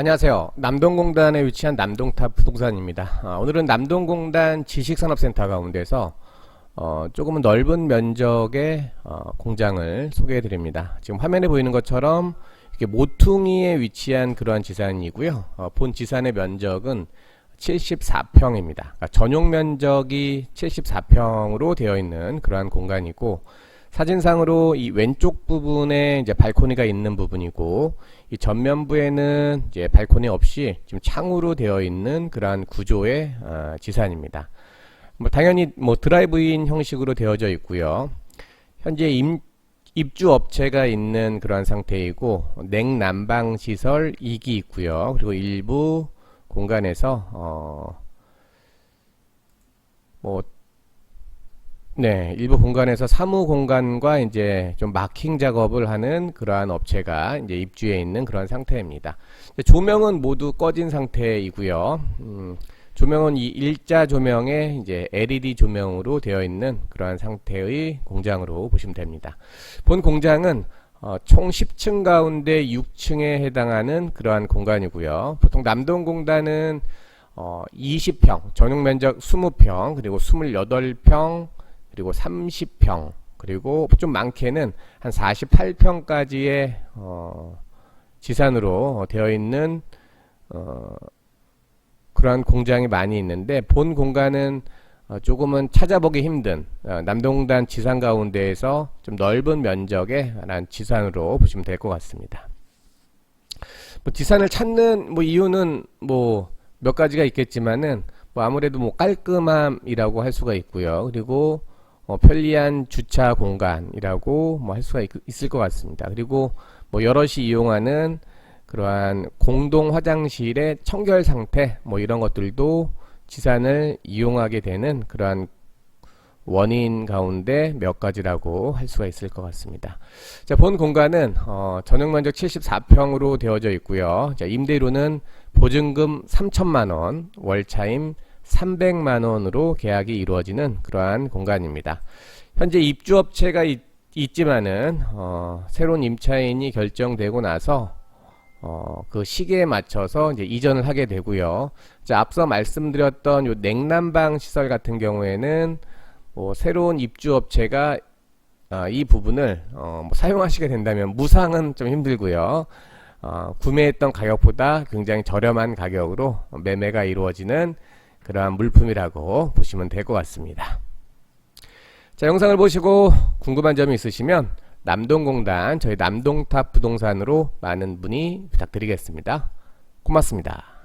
안녕하세요. 남동공단에 위치한 남동탑 부동산입니다. 아, 오늘은 남동공단 지식산업센터 가운데서 어, 조금은 넓은 면적의 어, 공장을 소개해 드립니다. 지금 화면에 보이는 것처럼 이렇게 모퉁이에 위치한 그러한 지산이고요. 어, 본 지산의 면적은 74평입니다. 그러니까 전용 면적이 74평으로 되어 있는 그러한 공간이고 사진상으로 이 왼쪽 부분에 이제 발코니가 있는 부분이고 이 전면부에는 이제 발코니 없이 지금 창으로 되어 있는 그러한 구조의 어, 지산입니다. 뭐 당연히 뭐 드라이브인 형식으로 되어져 있고요. 현재 임, 입주 업체가 있는 그러한 상태이고 냉난방 시설 2기 있고요. 그리고 일부 공간에서 어, 뭐 네, 일부 공간에서 사무 공간과 이제 좀 마킹 작업을 하는 그러한 업체가 이제 입주해 있는 그런 상태입니다. 조명은 모두 꺼진 상태이고요. 음, 조명은 이 일자 조명에 이제 LED 조명으로 되어 있는 그러한 상태의 공장으로 보시면 됩니다. 본 공장은 어, 총 10층 가운데 6층에 해당하는 그러한 공간이고요. 보통 남동공단은 어, 20평, 전용 면적 20평, 그리고 28평, 그리고 30평, 그리고 좀 많게는 한 48평까지의 어, 지산으로 되어 있는 어, 그러한 공장이 많이 있는데 본 공간은 어, 조금은 찾아보기 힘든 어, 남동단 지산 가운데에서 좀 넓은 면적의 한 지산으로 보시면 될 것 같습니다. 뭐 지산을 찾는 뭐 이유는 뭐 몇 가지가 있겠지만은 뭐 아무래도 뭐 깔끔함이라고 할 수가 있고요. 그리고 어, 편리한 주차 공간이라고 뭐 할 수가 있, 있을 것 같습니다. 그리고 뭐 여럿이 이용하는 그러한 공동 화장실의 청결 상태 뭐 이런 것들도 지산을 이용하게 되는 그러한 원인 가운데 몇 가지라고 할 수가 있을 것 같습니다. 자, 본 공간은 어, 전용 면적 74평으로 되어져 있고요. 자, 임대료는 보증금 3천만 원, 월차임 300만 원으로 계약이 이루어지는 그러한 공간입니다. 현재 입주업체가 있, 있지만은 어, 새로운 임차인이 결정되고 나서 어, 그 시기에 맞춰서 이제 이전을 하게 되고요. 자, 앞서 말씀드렸던 요 냉난방 시설 같은 경우에는 뭐 새로운 입주업체가 아, 이 부분을 어, 뭐 사용하시게 된다면 무상은 좀 힘들고요. 어, 구매했던 가격보다 굉장히 저렴한 가격으로 매매가 이루어지는 그러한 물품이라고 보시면 될 것 같습니다. 자, 영상을 보시고 궁금한 점이 있으시면 남동공단 저희 남동탑 부동산으로 많은 문의 부탁드리겠습니다. 고맙습니다.